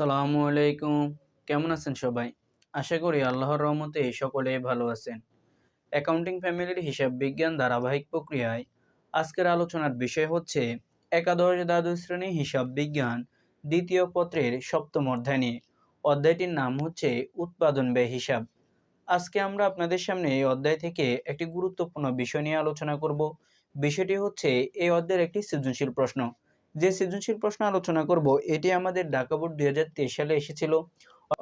সালামু আলাইকুম। কেমন আছেন সবাই? আশা করি আল্লাহর রহমতে সকলে ভালো আছেন। অ্যাকাউন্টিং ফ্যামিলির হিসাব বিজ্ঞান ধারাবাহিক প্রক্রিয়ায় আজকের আলোচনার বিষয় হচ্ছে একাদশ দ্বাদশ শ্রেণি হিসাব বিজ্ঞান দ্বিতীয় পত্রের সপ্তম অধ্যায় নিয়ে। অধ্যায়টির নাম হচ্ছে উৎপাদন ব্যয় হিসাব। আজকে আমরা আপনাদের সামনে এই অধ্যায় থেকে একটি গুরুত্বপূর্ণ বিষয় নিয়ে আলোচনা করব। বিষয়টি হচ্ছে এই অধ্যায়ের একটি সৃজনশীল প্রশ্ন। যে সৃজনশীল প্রশ্ন আলোচনা করব, এটি আমাদের ঢাকা বোর্ড দুই হাজার তেইশ সালে এসেছিল।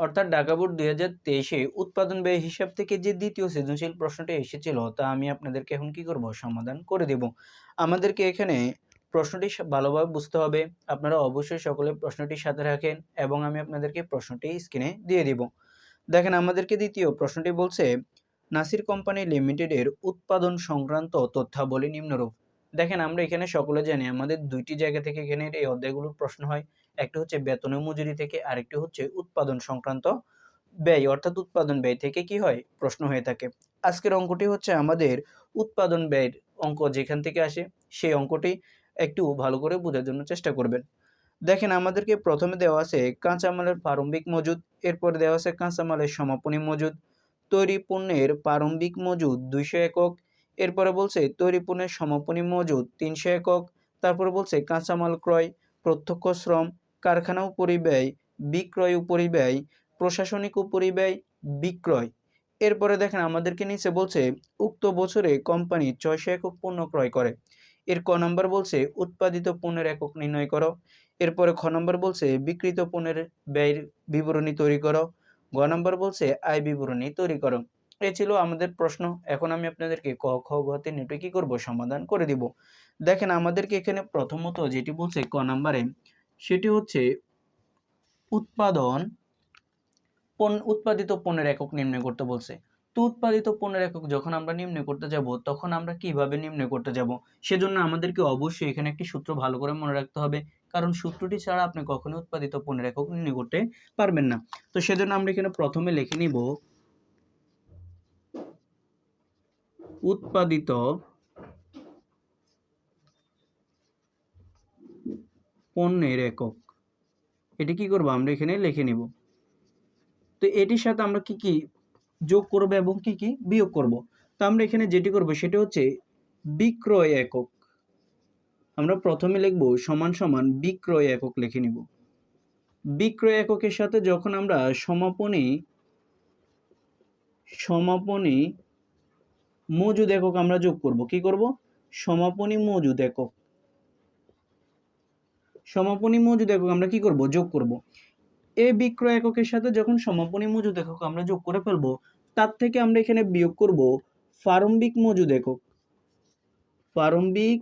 অর্থাৎ ঢাকা বোর্ড দুই হাজার তেইশে উৎপাদন ব্যয় হিসাব থেকে যে দ্বিতীয় সৃজনশীল প্রশ্নটি এসেছিল, তা আমি আপনাদেরকে এখন কি করব সমাধান করে দেব। আমাদেরকে এখানে প্রশ্নটি ভালোভাবে বুঝতে হবে। আপনারা অবশ্যই সকলে প্রশ্নটি সাথে রাখেন এবং আমি আপনাদেরকে প্রশ্নটি স্ক্রিনে দিয়ে দিব। দেখেন, আমাদেরকে দ্বিতীয় প্রশ্নটি বলছে, নাসির কোম্পানি লিমিটেডের উৎপাদন সংক্রান্ত তথ্যাবলী নিম্নরূপ। দেখেন, আমরা এখানে সকলে জানি আমাদের দুইটি জায়গা থেকে এখানে এই অধ্যায়গুলোর প্রশ্ন হয়। একটা হচ্ছে বেতন ও মজুরি থেকে, আরেকটি হচ্ছে উৎপাদন সংক্রান্ত ব্যয়। অর্থাৎ উৎপাদন ব্যয় থেকে কি হয়? প্রশ্ন হয়ে থাকে। আজকের অঙ্কটি হচ্ছে আমাদের উৎপাদন ব্যয়ের অঙ্ক যেখান থেকে আসে, সেই অঙ্কটি একটু ভালো করে বোঝার জন্য চেষ্টা করবেন। দেখেন, আমাদেরকে প্রথমে দেওয়া আছে কাঁচামালের প্রারম্ভিক মজুদ, এরপর দেওয়া আছে কাঁচামালের সমাপনী মজুদ। তৈরি পণ্যের প্রারম্ভিক মজুদ দুইশো একক এরপরে বলছে, তৈরি পণ্যের সমাপনী মজুদ, তিনশো একক। তারপরে বলছে, কাঁচামাল ক্রয়, প্রত্যক্ষ শ্রম, কারখানা উপরিব্যয় বিক্রয় উপরিব্যয় প্রশাসনিক উপরিব্যয় বিক্রয়। এরপরে দেখেন, আমাদেরকে নিচে বলছে, উক্ত বছরে কোম্পানি ছয়শো একক পণ্য ক্রয় করে। এর ক নম্বর বলছে, উৎপাদিত পণ্যের একক নির্ণয় করো। এরপরে খ নম্বর বলছে, বিক্রিত পণ্যের ব্যয়ের বিবরণী তৈরি করো। গ নম্বর বলছে, আয় বিবরণী তৈরি করো। এ ছিল আমাদের প্রশ্ন। এখন আমি আপনাদেরকে ক, খ গ নেটে কি করব সমাধান করে দিব। দেখেন আমাদেরকে এখানে প্রথমত যেটি বলছে ক নম্বরে, সেটি হচ্ছে উৎপাদন পণ্য উৎপাদিত পণ্যের একক নির্ণয় করতে বলছে। তো উৎপাদিত পণ্যের একক যখন আমরা নির্ণয় করতে যাব, তখন আমরা কীভাবে নির্ণয় করতে যাব? সেজন্য আমাদেরকে অবশ্যই এখানে একটি সূত্র ভালো করে মনে রাখতে হবে, কারণ সূত্রটি ছাড়া আপনি কখনোই উৎপাদিত পণ্যের একক নির্ণয় করতে পারবেন না। তো সেজন্য আমরা এখানে প্রথমে লিখে নিব উৎপাদিত পণ্যের একক। এটি কি করব? আমরা এখানে লিখে নিব। তো এটির সাথে আমরা কি কি যোগ করব এবং কি কি বিয়োগ করব? তো আমরা এখানে যেটি করব সেটা হচ্ছে বিক্রয় একক। আমরা প্রথমে লিখব সমান সমান বিক্রয় একক লিখে নিব। বিক্রয় এককের সাথে যখন আমরা সমাপনী সমাপনী মজুদ একক আমরা যোগ করব। কি করব? সমাপনী মজুদ একক। সমাপনী মজুদ একক আমরা কি করব? যোগ করব। এ বিক্রয় এককের সাথে যখন সমাপনী মজুদ একক আমরা যোগ করে ফেলব, তার থেকে আমরা এখানে বিয়োগ করব প্রারম্ভিক মজুদ একক। প্রারম্ভিক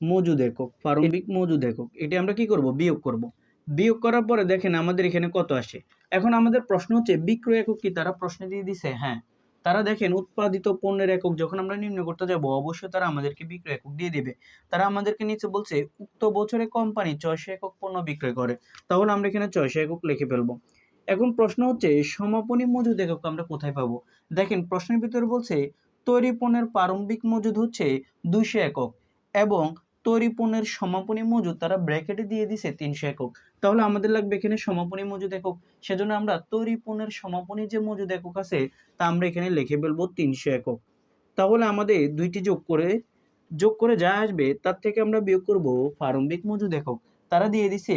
মজুদ একক। প্রারম্ভিক মজুদ একক। এটি আমরা কি করব? বিয়োগ করব। বিয়োগ করার পরে দেখেন আমাদের এখানে কত আসে? এখন আমাদের প্রশ্ন হচ্ছে, বিক্রয় একক কি তারা প্রশ্ন দিয়ে দিছে? হ্যাঁ। তারা দেখেন উৎপাদিত পণ্যের একক যখন আমরা নির্ণয় করতে যাব, অবশ্যই তারা আমাদেরকে বিক্রয় একক দিয়ে দেবে। তারা আমাদেরকে নিচে বলছে, উক্ত বছরে কোম্পানি ছয়শো একক পণ্য বিক্রয় করে। তাহলে আমরা এখানে ছয়শো একক লিখে ফেলব। এখন প্রশ্ন হচ্ছে, সমাপনী মজুদ একক আমরা কোথায় পাবো? দেখেন, প্রশ্নের ভিতরে বলছে, তৈরি পণ্যের প্রারম্ভিক মজুদ হচ্ছে দুইশো একক এবং তৈরি পণ্যের সমাপনী মজুদ তারা ব্র্যাকেটে দিয়ে দিছে তিনশো একক। তাহলে আমাদের লাগবে এখানে সমাপনী মজুদ একক। সেজন্য আমরা তৈরি পণ্যের সমাপনী যে মজুদ একক আছে, তা আমরা এখানে লিখে ফেলব তিনশো একক। তাহলে আমাদের দুইটি যোগ করে যোগ করে যা আসবে, তার থেকে আমরা বিয়োগ করব প্রারম্ভিক মজুদ একক। তারা দিয়ে দিছে,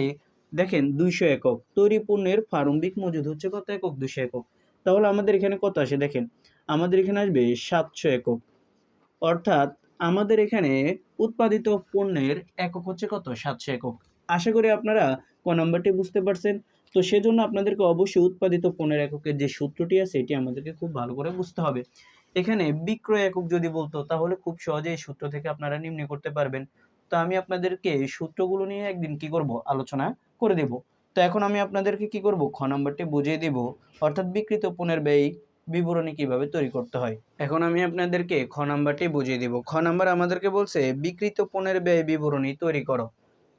দেখেন দুইশো একক। তৈরি পণ্যের প্রারম্ভিক মজুদ হচ্ছে কত একক? দুশো একক। তাহলে আমাদের এখানে কত আসে? দেখেন, আমাদের এখানে আসবে সাতশো একক। অর্থাৎ আমাদের এখানে উৎপাদিত পণ্যের একক হচ্ছে কত? সাতশো একক। আশা করি আপনারা ক নাম্বারটি বুঝতে পারছেন। তো সেজন্য আপনাদেরকে অবশ্যই উৎপাদিত পণ্যের এককের যে সূত্রটি আছে এটি আমাদেরকে খুব ভালো করে বুঝতে হবে। এখানে বিক্রয় একক যদি বলতো, তাহলে খুব সহজে এই সূত্র থেকে আপনারা নির্ণয় করতে পারবেন। তো আমি আপনাদেরকে এই সূত্রগুলো নিয়ে একদিন কি করব? আলোচনা করে দেব। তো এখন আমি আপনাদেরকে কি করব? খ নম্বরটি বুঝিয়ে দেব। অর্থাৎ বিকৃত পণ্যের ব্যয় বিবরণী কীভাবে তৈরি করতে হয়? এখন আমি আপনাদেরকে খ নাম্বারটি বুঝিয়ে দিব। খ নাম্বার আমাদেরকে বলছে, বিকৃত পণ্যের ব্যয় বিবরণী তৈরি করো।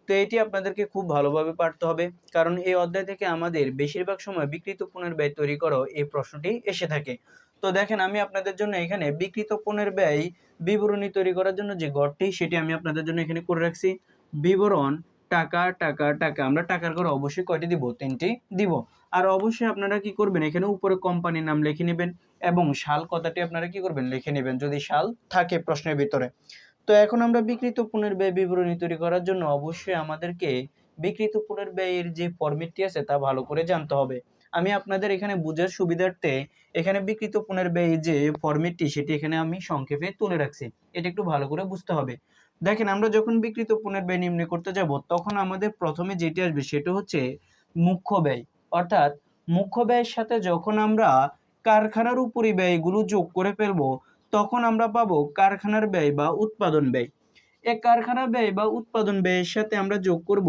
তো এটি আপনাদেরকে খুব ভালোভাবে পারতে হবে, কারণ এই অধ্যায় থেকে আমাদের বেশিরভাগ সময় বিকৃত পণ্যের ব্যয় তৈরি করো এই প্রশ্নটি এসে থাকে। তো দেখেন, আমি আপনাদের জন্য এখানে বিকৃত পণ্যের ব্যয় বিবরণী তৈরি করার জন্য যে গড়টি, সেটি আমি আপনাদের জন্য এখানে করে রাখছি। বিবরণ টাকা টাকা টাকা। আমরা টাকার করে অবশ্যই কয়টি দিব? তিনটি দিব। আর অবশ্যই আপনারা কি করবেন? এখানে উপরে কোম্পানির নাম লিখে নেবেন এবং সাল কথাটি আপনারা কি করবেন? লিখে নেবেন যদি সাল থাকে প্রশ্নের ভিতরে। তো এখন আমরা বিকৃত ব্যয় বিবরণী তৈরি করার জন্য অবশ্যই আমাদেরকে বিকৃত পণ্যের ব্যয়ের যে ফরম্যাটটি আছে তা ভালো করে জানতে হবে। আমি আপনাদের এখানে বুঝার সুবিধার্থে এখানে বিকৃত ব্যয় যে ফর্মেটটি সেটি এখানে আমি সংক্ষেপে তুলে রাখছি। এটা একটু ভালো করে বুঝতে হবে। দেখেন, আমরা যখন বিকৃত পণ্যের ব্যয় নির্ণয় করতে যাব, তখন আমাদের প্রথমে যেটি আসবে সেটা হচ্ছে মুখ্য ব্যয়। অর্থাৎ মুখ্য ব্যয়ের সাথে যখন আমরা কারখানার উপরি ব্যয়গুলো যোগ করে ফেলব, তখন আমরা পাবো কারখানার ব্যয় বা উৎপাদন ব্যয়। এই কারখানা ব্যয় বা উৎপাদন ব্যয়ের সাথে আমরা যোগ করব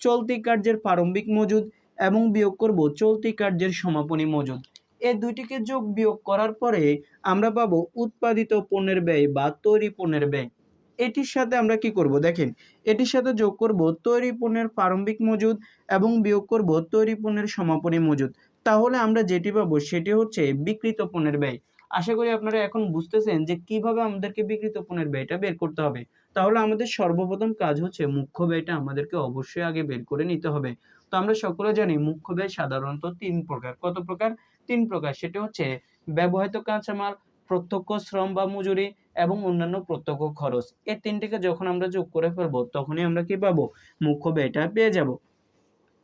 চলতি কার্যের প্রারম্ভিক মজুদ এবং বিয়োগ করব চলতি কার্যের সমাপনী মজুদ। এই দুইটিকে যোগ বিয়োগ করার পরে আমরা পাবো উৎপাদিত পণ্যের ব্যয় বা তৈরি পণ্যের ব্যয়। এটির সাথে আমরা কি করব? দেখেন, এটির সাথে যোগ করব তৈরি পণ্যের প্রারম্ভিক মজুদ এবং বিয়োগ করব তৈরি পণ্যের সমাপনী মজুদ। তাহলে আমরা যেটি পাবো সেটি হচ্ছে বিকৃত পণ্যের ব্যয়। আশা করি আপনারা এখন বুঝতেছেন যে কীভাবে আমাদেরকে বিকৃত পণ্যের ব্যয়টা বের করতে হবে। তাহলে আমাদের সর্বপ্রথম কাজ হচ্ছে মুখ্য ব্যয়টা আমাদেরকে অবশ্যই আগে বের করে নিতে হবে। তো আমরা সকলে জানি মুখ্য ব্যয় সাধারণত তিন প্রকার। কত প্রকার? তিন প্রকার। সেটা হচ্ছে ব্যবহৃত কাঁচামাল, প্রত্যক্ষ শ্রম বা মজুরি এবং অন্যান্য প্রত্যক্ষ খরচ। এই তিনটিকে যখন আমরা যোগ করে ফেলব, তখনই আমরা কি পাবো? মুখ্য ব্যয়টা পেয়ে যাব।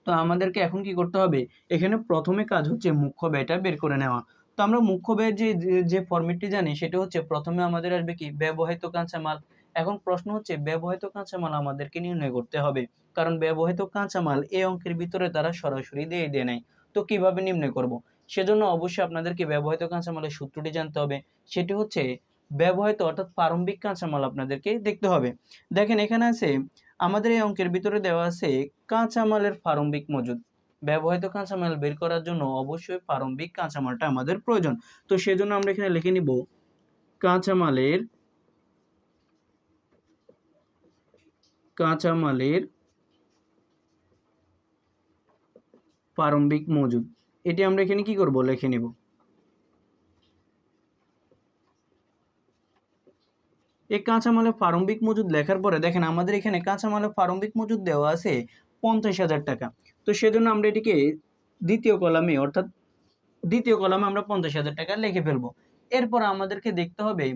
তো আমাদেরকে এখন কি করতে হবে? এখানে প্রথমে কাজ হচ্ছে মুখ্য ব্যয়টা বের করে নেওয়া। তো আমরা মুখ্য ব্যয়ের যে, যে- ফর্মেটটি জানি, সেটা হচ্ছে প্রথমে আমাদের আসবে কি? ব্যবহৃত কাঁচামাল। এখন প্রশ্ন হচ্ছে, ব্যবহৃত কাঁচামাল আমাদেরকে নির্ণয় করতে হবে। কারণ ব্যবহৃত কাঁচামাল এই অঙ্কের ভিতরে তারা সরাসরি দিয়ে দেয় নাই। তো কীভাবে নির্ণয় করব? সেজন্য অবশ্যই আপনাদেরকে ব্যবহৃত কাঁচামালের সূত্রটি জানতে হবে। সেটি হচ্ছে ব্যবহৃত অর্থাৎ প্রারম্ভিক কাঁচামাল আপনাদেরকে দেখতে হবে। দেখেন এখানে আছে, আমাদের এই অঙ্কের ভিতরে দেওয়া আছে কাঁচামালের প্রারম্ভিক মজুদ। ব্যবহৃত কাঁচামাল বের করার জন্য অবশ্যই প্রারম্ভিক কাঁচামালটা আমাদের প্রয়োজন। তো সেজন্য আমরা এখানে লিখে নিব, কাঁচামালের কাঁচামালের প্রারম্ভিক মজুদ। এটি আমরা এখানে কি করব? লিখে নিব। এই কাঁচামালের প্রারম্ভিক মজুদ লেখার পরে দেখেন আমাদের এখানে কাঁচামালের প্রারম্ভিক মজুদ দেওয়া আছে পঞ্চাশ হাজার টাকা। তো সেজন্য আমরা এটিকে দ্বিতীয় কলামে, অর্থাৎ দ্বিতীয় কলামে আমরা পঞ্চাশ হাজার টাকা লিখে ফেলব। এরপর আমাদেরকে দেখতে হবে,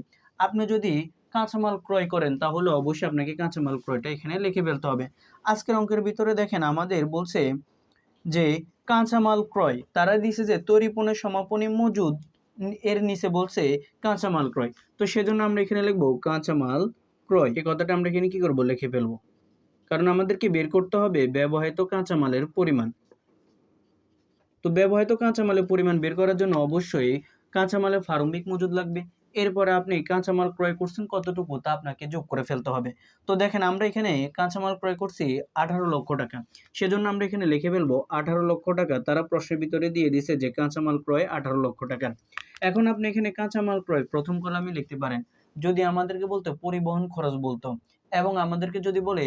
আপনি যদি কাঁচামাল ক্রয় করেন, তাহলে অবশ্যই আপনাকে কাঁচামাল ক্রয়টা এখানে লিখে ফেলতে হবে। আজকের অঙ্কের ভিতরে দেখেন আমাদের বলছে যে, কাঁচামাল ক্রয়, তারা দিছে যে তৈরি সমাপনী মজুদ এর নিচে বলছে কাঁচামাল ক্রয়। তো সেজন্য আমরা এখানে লিখব কাঁচামাল ক্রয়। এই কথাটা আমরা এখানে কী করব? লিখে ফেলব। কারণ আমাদেরকে বের করতে হবে ব্যবহৃত কাঁচামালের পরিমাণ। তো ব্যবহৃত কাঁচামালের পরিমাণ বের করার জন্য অবশ্যই কাঁচামালের ফার্মিক মজুদ লাগবে। এরপরে আপনি কাঁচামাল ক্রয় করছেন কতটুকু তা আপনাকে যোগ করে ফেলতে হবে। তো দেখেন, আমরা এখানে কাঁচামাল ক্রয় করছি আঠারো লক্ষ টাকা। সেজন্য আমরা এখানে লিখে ফেলব আঠারো লক্ষ টাকা। তারা প্রশ্নের ভিতরে দিয়ে দিছে যে কাঁচামাল ক্রয় আঠারো লক্ষ টাকা। এখন আপনি এখানে কাঁচামাল ক্রয় প্রথম কলামে লিখতে পারেন। যদি আমাদেরকে বলতো পরিবহন খরচ বলতো এবং আমাদেরকে যদি বলে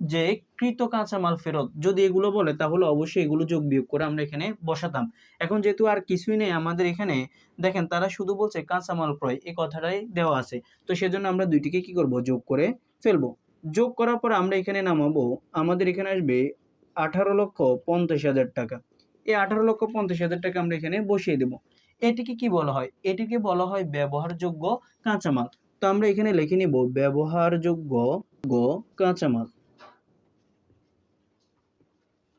যে কৃত কাঁচামাল ফেরত যদি এগুলো বলে, তাহলে অবশ্যই এগুলো যোগ বিয়োগ করে আমরা এখানে বসাতাম। এখন যেহেতু আর কিছুই নেই আমাদের এখানে, দেখেন তারা শুধু বলছে কাঁচামাল ক্রয় এই কথাটাই দেওয়া আছে। তো সেজন্য আমরা দুইটিকে কি করব? যোগ করে ফেলব। যোগ করার পর আমরা এখানে নামাবো, আমাদের এখানে আসবে আঠারো লক্ষ পঞ্চাশ হাজার টাকা। এই আঠারো লক্ষ পঞ্চাশ হাজার টাকা আমরা এখানে বসিয়ে দেব। এটিকে কি বলা হয়? এটিকে বলা হয় ব্যবহারযোগ্য কাঁচামাল। তো আমরা এখানে লিখে নিব, ব্যবহারযোগ্য কাঁচামাল।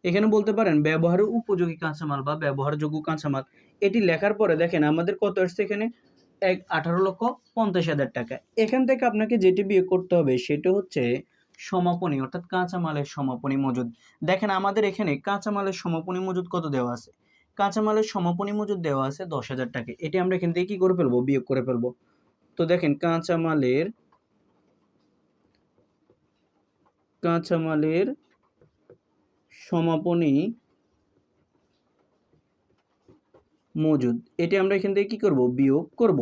এখানে বলতে পারেন ব্যবহারের উপযোগী কাঁচামাল বা ব্যবহারযোগ্য কাঁচামাল। এটি লেখার পরে দেখেন আমাদের কত আসছে এখানে? এক আঠারো লক্ষ পঞ্চাশ হাজার টাকা। এখান থেকে আপনাকে যেটি বিয়োগ করতে হবে সেটা হচ্ছে সমাপনী, অর্থাৎ কাঁচামালের সমাপনী মজুদ। দেখেন আমাদের এখানে কাঁচামালের সমাপনী মজুদ কত দেওয়া আছে? কাঁচামালের সমাপনী মজুদ দেওয়া আছে দশ হাজার টাকা। এটি আমরা এখান থেকে কি করে ফেলব? বিয়োগ করে ফেলব। তো দেখেন কাঁচামালের কাঁচামালের সমাপনী মজুদ। এটি আমরা এখান থেকে কি করব? বিয়োগ করব।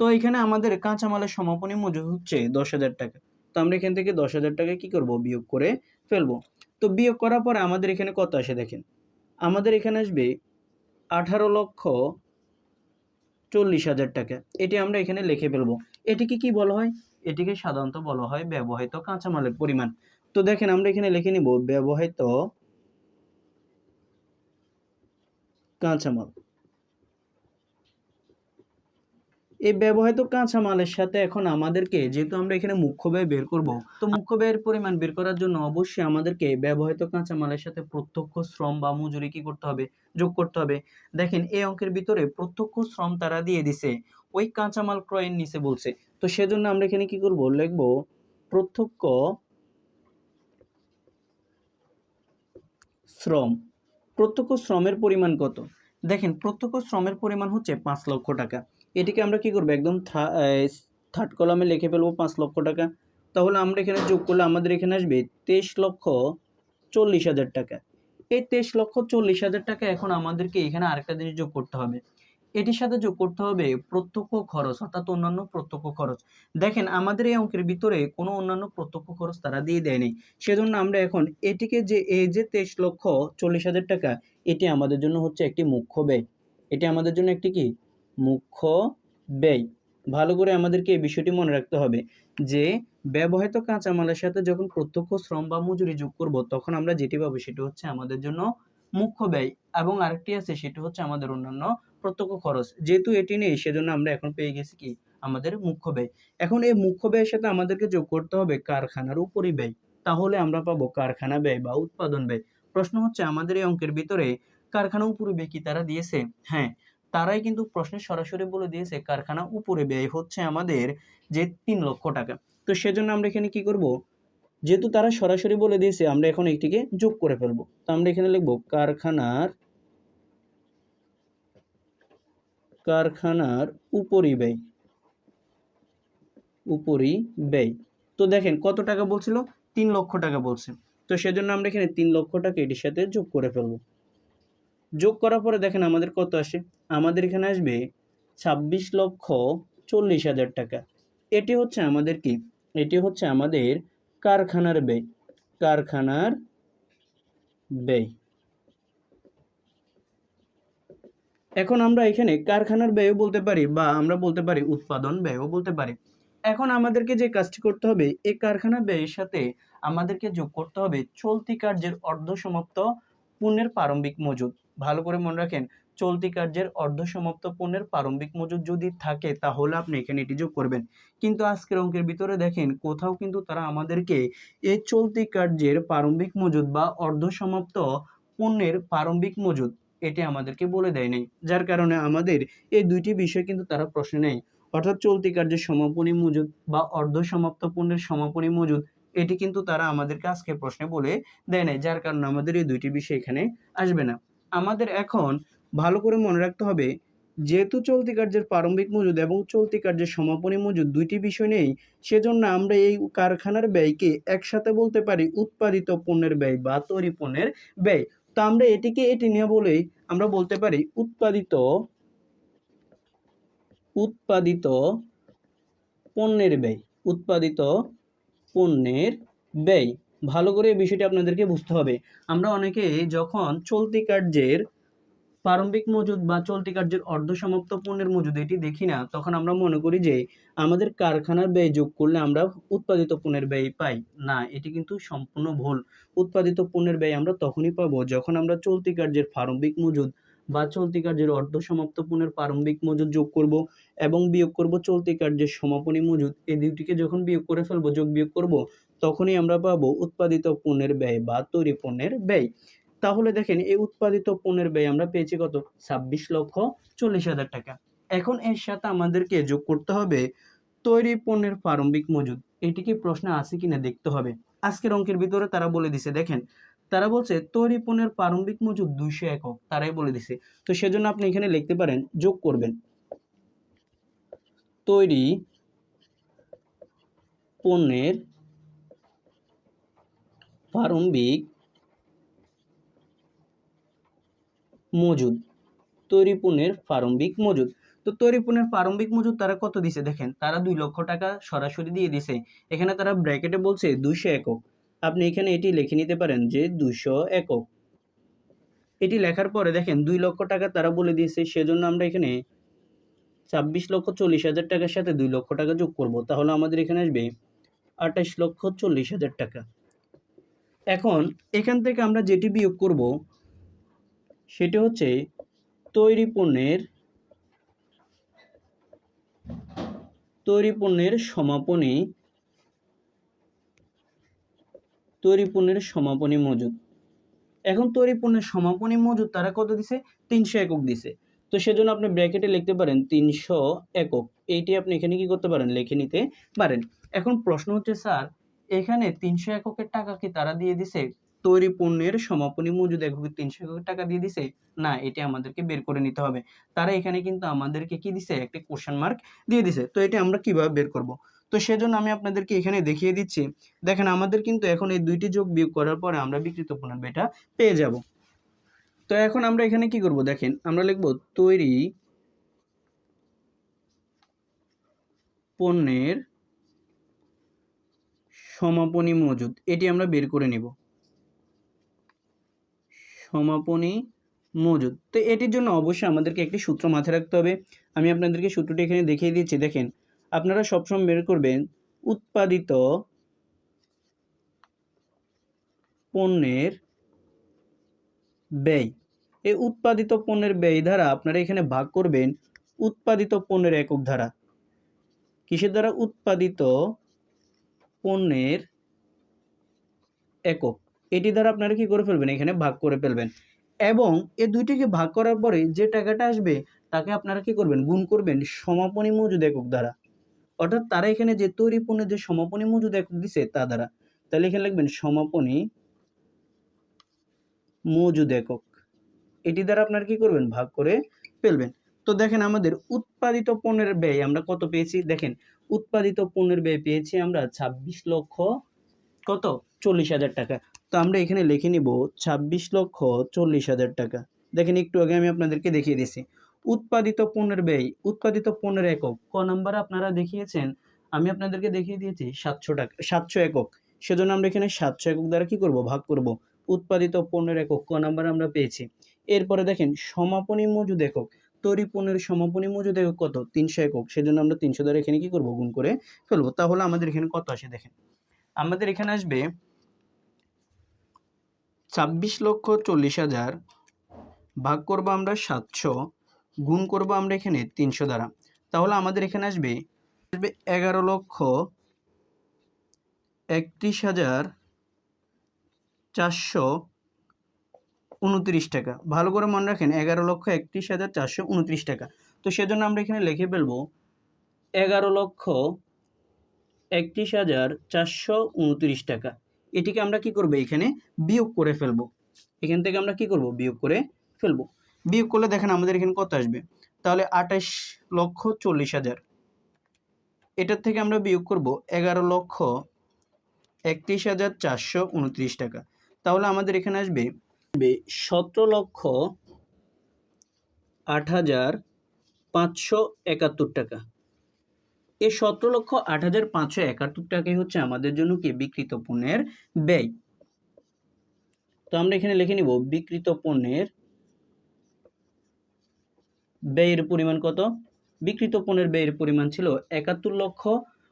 তো এখানে আমাদের কাঁচামালের সমাপনী মজুদ হচ্ছে দশ হাজার টাকা। তো আমরা এখান থেকে দশ হাজার টাকা কি করব? বিয়োগ করে ফেলব। তো বিয়োগ করার পরে আমাদের এখানে কত আসে দেখেন? আমাদের এখানে আসবে আঠারো লক্ষ চল্লিশ হাজার টাকা। এটি আমরা এখানে লিখে ফেলব। এটিকে কি বলা হয়? এটিকে সাধারণত বলা হয় ব্যবহৃত কাঁচামালের পরিমাণ। তো দেখেন আমরা এখানে লিখে নিব ব্যবহৃত কাঁচামাল। এই ব্যবহৃত কাঁচামালের সাথে এখন আমাদেরকে, যেহেতু আমরা এখানে মুখ্য ব্যয় বের করব, তো মুখ্য ব্যয়ের পরিমাণ বের করার জন্য অবশ্যই আমাদেরকে ব্যবহৃত কাঁচামালের সাথে প্রত্যক্ষ শ্রম বা মজুরি কি করতে হবে, যোগ করতে হবে। দেখেন, এই অঙ্কের ভিতরে প্রত্যক্ষ শ্রম তারা দিয়ে দিছে, ওই কাঁচামাল ক্রয়ের নিচে বলছে। তো সেজন্য আমরা এখানে কি করব, লিখব, প্রত্যক্ষ শ্রম। প্রত্যক্ষ শ্রমের পরিমাণ কত? দেখেন, প্রত্যক্ষ শ্রমের পরিমাণ হচ্ছে পাঁচ লক্ষ টাকা। এটিকে আমরা কি করব? একদম থার্ড কলামে লিখে ফেলব পাঁচ লক্ষ টাকা। তাহলে আমরা এখানে যোগ করলে আমাদের এখানে আসবে তেইশ লক্ষ চল্লিশ হাজার টাকা। এই তেইশ লক্ষ চল্লিশ হাজার টাকা এখন আমাদেরকে এখানে আরেকটা জিনিস যোগ করতে হবে। এটির সাথে যোগ করতে হবে প্রত্যক্ষ খরচ, অর্থাৎ অন্যান্য প্রত্যক্ষ খরচ। দেখেন, আমাদের এই অঙ্কের ভিতরে কোনো অন্যান্য প্রত্যক্ষ খরচ তারা দিয়ে দেয়নি সেজন্য আমরা এখন এটিকে যে এই যে তেইশ লক্ষ চল্লিশ হাজার টাকা, এটি আমাদের জন্য হচ্ছে একটি মুখ্য ব্যয়। এটি আমাদের জন্য একটি কি? মুখ্য ব্যয়। ভালো করে আমাদেরকে এই বিষয়টি মনে রাখতে হবে যে, ব্যবহৃত কাঁচামালের সাথে যখন প্রত্যক্ষ শ্রম বা মজুরি যোগ করব, তখন আমরা যেটি পাবো সেটি হচ্ছে আমাদের জন্য মুখ্য ব্যয় এবং আরেকটি আছে, সেটি হচ্ছে আমাদের অন্যান্য প্রত্যক্ষ খরচ। যেহেতু এটি নেই, সেজন্য আমরা এখন পেয়ে গেছি কি? আমাদের মুখ্য ব্যয়। এখন এই মুখ্য ব্যয়ের সাথে আমাদেরকে যোগ করতে হবে কারখানার উপরি ব্যয়। তাহলে আমরা পাবো কারখানা ব্যয় বা উৎপাদন ব্যয়। প্রশ্ন হচ্ছে, আমাদের এই অঙ্কের ভিতরে কারখানা উপরি ব্যয় কি তারা দিয়েছে? হ্যাঁ তারাই কিন্তু প্রশ্নে সরাসরি বলে দিয়েছে, কারখানা উপরে ব্যয় হচ্ছে আমাদের যে তিন লক্ষ টাকা। তো সেজন্য আমরা এখানে কি করব? যেহেতু তারা সরাসরি বলে দিয়েছে, আমরা এখন একটিকে যোগ করে ফেলব। তো আমরা এখানে লিখব, কারখানার কারখানার উপরি ব্যয়। উপরি ব্যয়। তো দেখেন কত টাকা বলছিল? তিন লক্ষ টাকা বলছে। তো সেজন্য আমরা এখানে তিন লক্ষ টাকা এটির সাথে যোগ করে ফেলব। যোগ করার পরে দেখেন আমাদের কত আসে? আমাদের এখানে আসবে ছাব্বিশ লক্ষ চল্লিশ হাজার টাকা। এটি হচ্ছে আমাদের কি? এটি হচ্ছে আমাদের কারখানার ব্যয় কারখানার ব্যয়। এখন আমরা এখানে কারখানার ব্যয়ও বলতে পারি বা আমরা বলতে পারি উৎপাদন ব্যয়ও বলতে পারি। এখন আমাদেরকে যে কাজটি করতে হবে, এই কারখানা ব্যয়ের সাথে আমাদেরকে যোগ করতে হবে চলতি কার্যের অর্ধ সমাপ্ত পণ্যের প্রারম্ভিক মজুদ। ভালো করে মনে রাখেন চলতি কার্যের অর্ধ সমাপ্ত পণ্যের প্রারম্ভিক মজুদ যদি থাকে, তাহলে আপনি এখানে এটি যোগ করবেন। কিন্তু আজকের অঙ্কের ভিতরে দেখেন, কোথাও কিন্তু তারা আমাদেরকে এই চলতি কার্যের প্রারম্ভিক মজুদ বা অর্ধ সমাপ্ত পণ্যের প্রারম্ভিক মজুদ এটি আমাদেরকে বলে দেয় নাই। যার কারণে আমাদের এই দুইটি বিষয় কিন্তু তারা প্রশ্নে নেই অর্থাৎ চলতি কার্যের সমাপনী মজুদ বা অর্ধ সমাপ্ত পণ্যের সমাপনী মজুদ, এটি কিন্তু তারা আমাদেরকে আজকের প্রশ্নে বলে দেয় নাই, যার কারণে আমাদের এই দুইটি বিষয় এখানে আসবে না। আমাদের এখন ভালো করে মনে রাখতে হবে, যেহেতু চলতি কার্যের প্রারম্ভিক মজুদ এবং চলতি কার্যের সমাপনী মজুদ দুইটি বিষয় নেই, সেজন্য আমরা এই কারখানার ব্যয়কে একসাথে বলতে পারি উৎপাদিত পণ্যের ব্যয় বা তৈরি পণ্যের ব্যয়। তো আমরা এটিকে এটি নিয়ে বলেই আমরা বলতে পারি উৎপাদিত উৎপাদিত পণ্যের ব্যয়, উৎপাদিত পণ্যের ব্যয়। ভালো করে এই বিষয়টি আপনাদেরকে বুঝতে হবে। আমরা অনেকে যখন চলতি কার্যের প্রারম্ভিক মজুদ বা চলতি কার্যের অর্ধসমাপ্ত পণ্যের মজুদ এটি দেখি না, তখন আমরা মনে করি যে আমাদের কারখানার ব্যয় যোগ করলে আমরা উৎপাদিত পণ্যের ব্যয় পাই। না, এটি কিন্তু সম্পূর্ণ ভুল। উৎপাদিত পণ্যের ব্যয় আমরা তখনই পাবো যখন আমরা চলতি কার্যের প্রারম্ভিক মজুদ বা চলতি কার্যের অর্ধসমাপ্ত পণ্যের প্রারম্ভিক মজুদ যোগ করব এবং বিয়োগ করব চলতি কার্যের সমাপনী মজুদ। এই দুটিকে যখন বিয়োগ করে ফেলব, যোগ বিয়োগ করব, তখনই আমরা পাবো উৎপাদিত পণ্যের ব্যয় বা তৈরি পণ্যের ব্যয়। তাহলে দেখেন, এই উৎপাদিত পণ্যের ব্যয় আমরা পেয়েছি কত? ছাব্বিশ লক্ষ চল্লিশ হাজার টাকা। এখন এর সাথে আমাদেরকে যোগ করতে হবে তৈরি পণ্যের প্রারম্ভিক মজুদ। এটিকে প্রশ্নে আছে কিনা দেখতে হবে। আজকের অঙ্কের ভিতরে তারা বলে দিছে, দেখেন, তারা বলছে তৈরি পণ্যের প্রারম্ভিক মজুদ দুইশো একক। তারাই বলে দিছে। তো সেজন্য আপনি এখানে লিখতে পারেন, যোগ করবেন। তৈরি পণ্যের প্রারম্ভিক মজুদ। তৈরি পণ্যের প্রারম্ভিক মজুদ। তো তৈরি পণ্যের প্রারম্ভিক মজুদ তারা কত দিছে দেখেন? তারা দুই লক্ষ টাকা সরাসরি দিয়ে দিছে। এখানে তারা ব্র্যাকেটে বলছে দুইশো একক। আপনি এখানে এটি লিখে নিতে পারেন যে দুইশো একক। এটি লেখার পরে দেখেন দুই লক্ষ টাকা তারা বলে দিয়েছে। সেজন্য আমরা এখানে ছাব্বিশ লক্ষ চল্লিশ হাজার টাকার সাথে দুই লক্ষ টাকা যোগ করব। তাহলে আমাদের এখানে আসবে আঠাশ লক্ষ চল্লিশ হাজার টাকা। এখন এখান থেকে আমরা যেটি বিয়োগ করব সেটি হচ্ছে তৈরি পণ্যের তৈরি পণ্যের সমাপনী, তৈরি পণ্যের সমাপনী মজুদ। এখন তৈরি পণ্যের সমাপনী মজুদ তারা কত দিছে? তিনশো একক দিছে। তো সেজন্য আপনি ব্র্যাকেটে লিখতে পারেন তিনশো একক। এইটি আপনি এখানে কি করতে পারেন? লিখে নিতে পারেন। এখন প্রশ্ন হচ্ছে, স্যার, এখানে তিনশো এককের টাকা কি তারা দিয়ে দিছে? তৈরি পণ্যের সমাপনী মজুদ এককে তিনশো টাকা দিয়ে দিছে। না, এটি আমাদেরকে বের করে নিতে হবে। তারা এখানে কিন্তু আমাদেরকে কি দিছে? একটি কোশ্চেন মার্ক দিয়ে দিছে। তো এটা আমরা কীভাবে বের করব? তো সেজন্য আমি আপনাদেরকে এখানে দেখিয়ে দিচ্ছি। দেখেন, আমাদের কিন্তু এখন এই দুইটি যোগ বিয়োগ করার পরে আমরা বিকৃত পণ্যের বেটা পেয়ে যাব। তো এখন আমরা এখানে কি করব? দেখেন, আমরা লিখব তৈরি পণ্যের সমাপনী মজুদ। এটি আমরা বের করে নিব। সমাপনী মজুদ। তো এটির জন্য অবশ্যই আমাদেরকে একটি সূত্র মাথায় রাখতে হবে। আমি আপনাদেরকে সূত্রটি এখানে দেখিয়ে দিচ্ছি। দেখেন, আপনারা সবসময় বের করবেন উৎপাদিত পণ্যের ব্যয়। এই উৎপাদিত পণ্যের ব্যয় দ্বারা আপনারা এখানে ভাগ করবেন উৎপাদিত পণ্যের একক ধারা। কিসের দ্বারা? উৎপাদিত পণ্যের একক। এটি দ্বারা আপনারা কি করে ফেলবেন? এখানে ভাগ করে ফেলবেন। এবং এ দুইটিকে ভাগ করার পরে যে টাকাটা আসবে, তাকে আপনারা কি করবেন? গুণ করবেন সমাপনী মজুদ একক দ্বারা। অর্থাৎ তারা এখানে যে তৈরি পণ্যের যে সমাপনী মজুদ একক দিছে, তা দ্বারা। তাহলে এখানে লিখবেন সমাপনী মজুদ একক। এটি দ্বারা আপনারা কি করবেন? ভাগ করে ফেলবেন। তো দেখেন আমাদের উৎপাদিত পণ্যের ব্যয় আমরা কত পেয়েছি? দেখেন, উৎপাদিত পণ্যের ব্যয় পেয়েছি আমরা ছাব্বিশ লক্ষ কত? চল্লিশ হাজার টাকা। তো আমরা এখানে লিখে নিব ছাব্বিশ লক্ষ চল্লিশ হাজার টাকা। দেখেন একটু আগে আমি আপনাদেরকে দেখিয়ে দিয়েছি উৎপাদিত পণ্যের ব্যয়, উৎপাদিত পণ্যের একক। ক নাম্বার আপনারা দেখিয়েছেন, আমি আপনাদেরকে দেখিয়ে দিয়েছি সাতশো টাকা, সাতশো একক। সেজন্য আমরা এখানে সাতশো একক দ্বারা কি করব? ভাগ করব। উৎপাদিত পণ্যের একক, ক নাম্বার আমরা পেয়েছি। এরপরে দেখেন, সমাপনী মজুদ একক। তৈরি পণ্যের সমাপনী মজুদ একক কত? তিনশো একক। সেজন্য আমরা তিনশো দ্বারা এখানে কি করব? গুণ করে ফেলব। তাহলে আমাদের এখানে কত আসে দেখেন? আমাদের এখানে আসবে ছাব্বিশ লক্ষ চল্লিশ হাজার, ভাগ করব আমরা সাতশো, গুণ করব আমরা এখানে তিনশো দ্বারা। তাহলে আমাদের এখানে আসবে আসবে এগারো লক্ষ একত্রিশ হাজার চারশো উনত্রিশ টাকা। ভালো করে মনে রাখেন, এগারো লক্ষ একত্রিশ হাজার চারশো উনত্রিশ টাকা। তো সেজন্য আমরা এখানে লিখে ফেলব, এগারো লক্ষ একত্রিশ হাজার চারশো উনত্রিশ টাকা। এটিকে আমরা কি করব এখানে? বিয়োগ করে ফেলব। এখান থেকে আমরা কি করব? বিয়োগ করে ফেলব। বিয়োগ করলে দেখেন আমাদের এখানে কত আসবে? তাহলে আঠাশ লক্ষ চল্লিশ হাজার। এটার থেকে আমরা বিয়োগ করব এগারো লক্ষ একত্রিশ হাজার চারশো উনত্রিশ টাকা। তাহলে আমাদের এখানে আসবে সতেরো লক্ষ আট হাজার পাঁচশো একাত্তর টাকা। এই সতেরো লক্ষ আট হাজার পাঁচশো একাত্তর টাকাই হচ্ছে আমাদের জন্য কি বিকৃত পণ্যের ব্যয়। তো আমরা এখানে লিখে নিব বিকৃত পণ্যের ব্যয়ের পরিমাণ কত? বিকৃত পণ্যের ব্যয়ের পরিমাণ ছিল একাত্তর লক্ষ,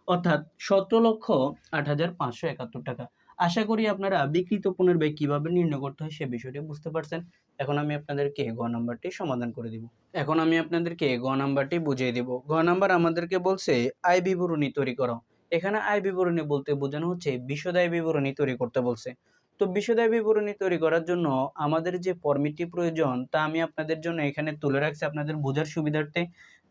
অর্থাৎ সতেরো লক্ষ আট হাজার পাঁচশো একাত্তর টাকা। আশা করি আপনারা বিকৃত পণ্যের ব্যয় কীভাবে নির্ণয় করতে হয় সে বিষয়টি বুঝতে পারছেন। এখন আমি আপনাদেরকে গ নাম্বারটি সমাধান করে দিব। এখন আমি আপনাদেরকে গ নাম্বারটি বুঝিয়ে দিব। গ নাম্বার আমাদেরকে বলছে আয় বিবরণী তৈরি করো। এখানে আয় বিবরণী বলতে বোঝানো হচ্ছে, বিশদায় বিবরণী তৈরি করতে বলছে। তো বিশদায় বিবরণী তৈরি করার জন্য আমাদের যে ফর্মিটি প্রয়োজন, তা আমি আপনাদের জন্য এখানে তুলে রাখছি আপনাদের বোঝার সুবিধার্থে।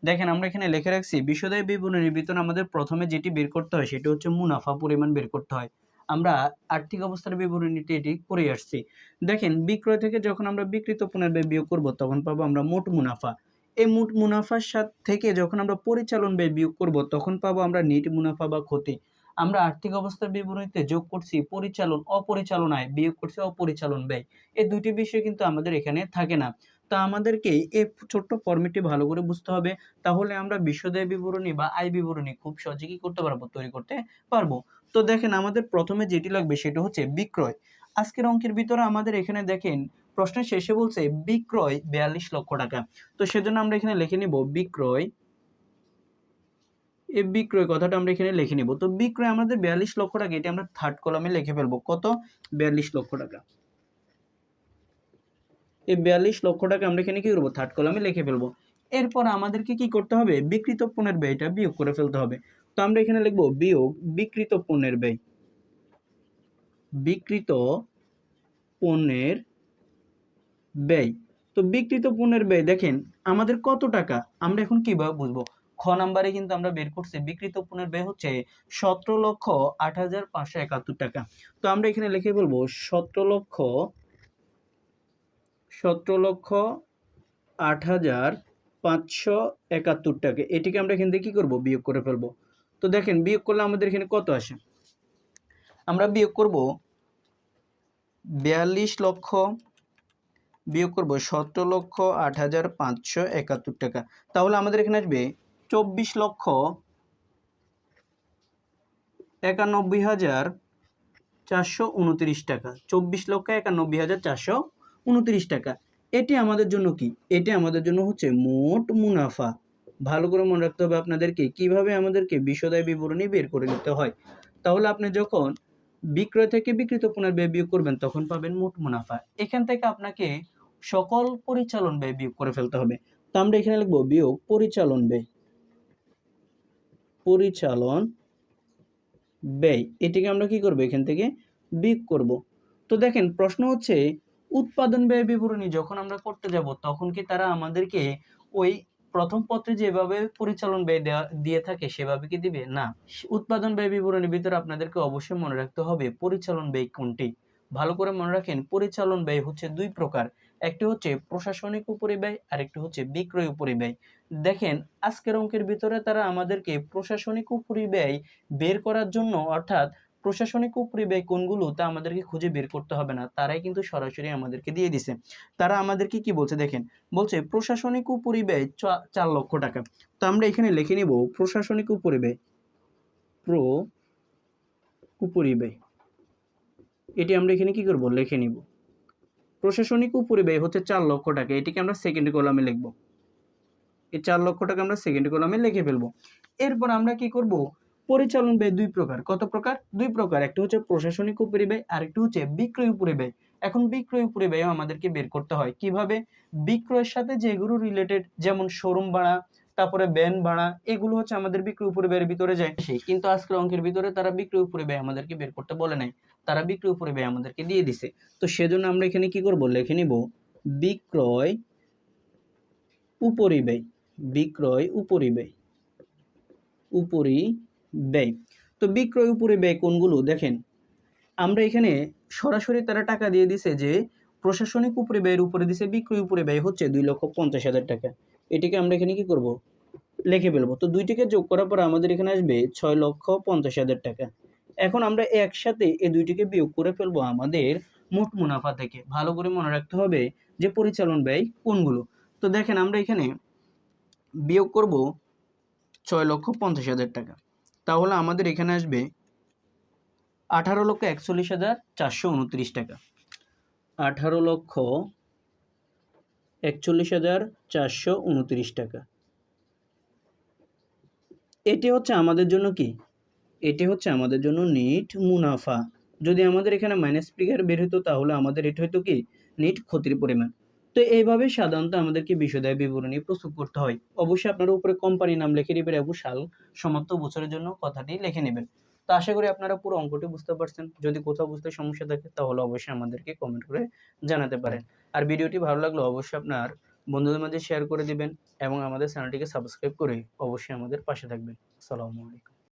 দেখেন, আমরা এখানে লিখে রাখছি, বিশদায় বিবরণীর ভিতরে আমাদের প্রথমে যেটি বের করতে হয়, সেটি হচ্ছে মুনাফা পরিমাণ বের করতে হয়। আমরা আর্থিক অবস্থার বিবরণীতে এটি করে আসছি। দেখেন, বিক্রয় থেকে যখন আমরা বিকৃত পণ্যের ব্যয় বিয়োগ করব, তখন পাবো আমরা মোট মুনাফা। এই মোট মুনাফার সাথে থেকে যখন আমরা পরিচালন ব্যয় বিয়োগ করব, তখন পাবো আমরা নিট মুনাফা বা ক্ষতি। আমরা আর্থিক অবস্থার বিবরণীতে যোগ করছি পরিচালন অপরিচালনায় বিয়োগ করছি অপরিচালন ব্যয়। এই দুটি বিষয় কিন্তু আমাদের এখানে থাকে না। তা আমাদেরকে এই ছোট্ট ফর্মেটটি ভালো করে বুঝতে হবে। তাহলে আমরা বিশ্বদায় বিবরণী বা আয় বিবরণী খুব সহজে কি করতে পারব, তৈরি করতে পারব। তো দেখেন, আমাদের প্রথমে যেটি লাগবে সেটা হচ্ছে বিক্রয়। আজকের অঙ্কের ভিতরে আমাদের এখানে দেখেন, প্রশ্নের শেষে বলছে বিক্রয় বিয়াল্লিশ লক্ষ টাকা। তো সেজন্য আমরা এখানে লিখে নিব বিক্রয়। এই বিক্রয় কথাটা আমরা এখানে লিখে নিব। তো বিক্রয় আমাদের বিয়াল্লিশ লক্ষ টাকা, এটা আমরা থার্ড কলামে লিখে ফেলব। কত? বিয়াল্লিশ লক্ষ টাকা। এই বিয়াল্লিশ লক্ষ টাকা আমরা এখানে কি করব? থার্ড কলামে লিখে ফেলব। এরপর আমাদেরকে কি করতে হবে? বিকৃত পণ্যের ব্যয়টা বিয়োগ করে ফেলতে হবে। তো আমরা এখানে লিখব বিয়োগ বিকৃত পণ্যের ব্যয়। বিকৃত পণ্যের ব্যয়। তো বিকৃত পণ্যের ব্যয় দেখেন, আমাদের কত টাকা? আমরা এখন কীভাবে বুঝব? খ নাম্বারে কিন্তু আমরা বের করছি, বিকৃত পণ্যের ব্যয় হচ্ছে সতেরো লক্ষ আট হাজার পাঁচশো একাত্তর টাকা। তো আমরা এখানে লিখে বলব সতেরো লক্ষ সতেরো লক্ষ আট হাজার পাঁচশো একাত্তর টাকা। এটিকে আমরা এখান থেকে কী করব? বিয়োগ করে ফেলব। তো দেখেন, বিয়োগ করলে আমাদের এখানে কত আসে? আমরা বিয়োগ করব বিয়াল্লিশ লক্ষ, বিয়োগ করব সতেরো লক্ষ আট হাজার পাঁচশো একাত্তর টাকা। তাহলে আমাদের এখানে আসবে চব্বিশ লক্ষ একানব্বই হাজার চারশো উনত্রিশ টাকা। চব্বিশ লক্ষ একানব্বই হাজার চারশো উনত্রিশ টাকা। এটি আমাদের জন্য কি? এটি আমাদের জন্য হচ্ছে মোট মুনাফা। ভালো করে মনে রাখতে হবে আপনাদেরকে কীভাবে আমাদেরকে বিশদায় বিবরণী বের করে নিতে হয়। তাহলে আপনি যখন বিক্রয় থেকে বিক্রিত পণ্যের ব্যয় বিয়োগ করবেন, তখন পাবেন মোট মুনাফা। এখান থেকে আপনাকে সকল পরিচালন ব্যয় বিয়োগ করে ফেলতে হবে। তো আমরা এখানে লিখব বিয়োগ পরিচালন ব্যয়। পরিচালন ব্যয়। এটিকে আমরা কি করব? এখান থেকে বিয়োগ করব। তো দেখেন, প্রশ্ন হচ্ছে উৎপাদন ব্যয় বিবরণী যখন আমরা করতে যাব, তখন কি তারা আমাদেরকে ওই প্রথম পত্রে যেভাবে পরিচালন ব্যয় দেওয়া দিয়ে থাকে সেভাবে কি দিবে? না। উৎপাদন ব্যয় বিবরণীর ভিতরে আপনাদেরকে অবশ্যই মনে রাখতে হবে পরিচালন ব্যয় কোনটি। ভালো করে মনে রাখেন, পরিচালন ব্যয় হচ্ছে দুই প্রকার। একটি হচ্ছে প্রশাসনিক উপরিব্যয় আর একটি হচ্ছে বিক্রয় উপরিব্যয়। দেখেন, আজকের অঙ্কের ভিতরে তারা আমাদেরকে প্রশাসনিক উপরিব্যয় বের করার জন্য অর্থাৎ প্রশাসনিক উপরিব্যয় কোনগুলো তা আমাদেরকে খুঁজে বের করতে হবে না, তারাই কিন্তু সরাসরি আমাদেরকে দিয়ে দিছে। তারা আমাদেরকে কি বলছে দেখেন, বলছে প্রশাসনিক উপরিব্যয় চার লক্ষ টাকা। তো আমরা এখানে লিখে নিব প্রশাসনিক উপরিব্যয়, প্রো উপরিব্যয়। এটি আমরা এখানে কি করব? লিখে নিব। প্রশাসনিক উপরিব্যয় হচ্ছে চার লক্ষ টাকা, এটিকে আমরা সেকেন্ড কলামে লিখব। এই চার লক্ষ টাকা আমরা সেকেন্ড কলামে লিখে ফেলব। এরপর আমরা কি করব? পরিচালন ব্যয় দুই প্রকার। কত প্রকার? দুই প্রকার। একটা হচ্ছে প্রশাসনিক উপরিব্যয় আর একটা হচ্ছে বিক্রয় উপরিব্যয় এখন বিক্রয় উপরিব্যয় আমাদেরকে বের করতে হয়। কীভাবে? বিক্রয়ের সাথে যেগুলো রিলেটেড যেমন শোরুম ভাড়া, তারপরে ব্যান ভাড়া, এগুলো হচ্ছে আমাদের বিক্রয় উপরিব্যয়ের ভিতরে যায়। সেই কিন্তু আজকের অঙ্কের ভিতরে তারা বিক্রয় উপরিব্যয় আমাদেরকে বের করতে বলে নাই। তারা বিক্রয় উপরিব্যয় আমাদেরকে দিয়ে দিছে। তো সেজন্য আমরা এখানে কি করব? লিখে নিব, বিক্রয় উপরিব্যয় বিক্রয় উপরিব্যয় উপরি ব্যয় তো বিক্রয় উপরে ব্যয় কোনগুলো? দেখেন, আমরা এখানে সরাসরি তারা টাকা দিয়ে দিছে যে, প্রশাসনিক উপরে ব্যয়ের উপরে দিছে, বিক্রয় উপরে ব্যয় হচ্ছে দুই লক্ষ পঞ্চাশ হাজার টাকা। এটিকে আমরা এখানে কি করব? লিখে ফেলব। তো দুইটিকে যোগ করার পর আমাদের এখানে আসবে ছয় লক্ষ পঞ্চাশ হাজার টাকা। এখন আমরা একসাথে এই দুইটিকে বিয়োগ করে ফেলব আমাদের মোট মুনাফা থেকে। ভালো করে মনে রাখতে হবে যে পরিচালন ব্যয় কোনগুলো। তো দেখেন, আমরা এখানে বিয়োগ করব ছয় লক্ষ পঞ্চাশ হাজার টাকা। তাহলে আমাদের এখানে আসবে আঠারো লক্ষ একচল্লিশ হাজার চারশো উনত্রিশ টাকা। আঠারো লক্ষ একচল্লিশ হাজার চারশো উনত্রিশ টাকা। এটি হচ্ছে আমাদের জন্য কি? এটি হচ্ছে আমাদের জন্য নিট মুনাফা। যদি আমাদের এখানে মাইনাস ফিগার বের হতো তাহলে আমাদের এটি হয়তো কি? নিট ক্ষতির পরিমাণ। তো এইভাবে সাধারণত আমাদেরকে বিষয়দায় বিবরণী প্রস্তুত করতে হয়। অবশ্যই আপনারা উপরে কোম্পানির নাম লিখে নেবেন এবং সাল সমাপ্ত বছরের জন্য কথাটি লিখে নেবেন। তো আশা করি আপনারা পুরো অঙ্কটি বুঝতে পারছেন। যদি কোথাও বুঝতে সমস্যা থাকে, তাহলে অবশ্যই আমাদেরকে কমেন্ট করে জানাতে পারেন। আর ভিডিওটি ভালো লাগলে অবশ্যই আপনার বন্ধুদের মাঝে শেয়ার করে দিবেন এবং আমাদের চ্যানেলটিকে সাবস্ক্রাইব করে অবশ্যই আমাদের পাশে থাকবেন। আসসালামু আলাইকুম।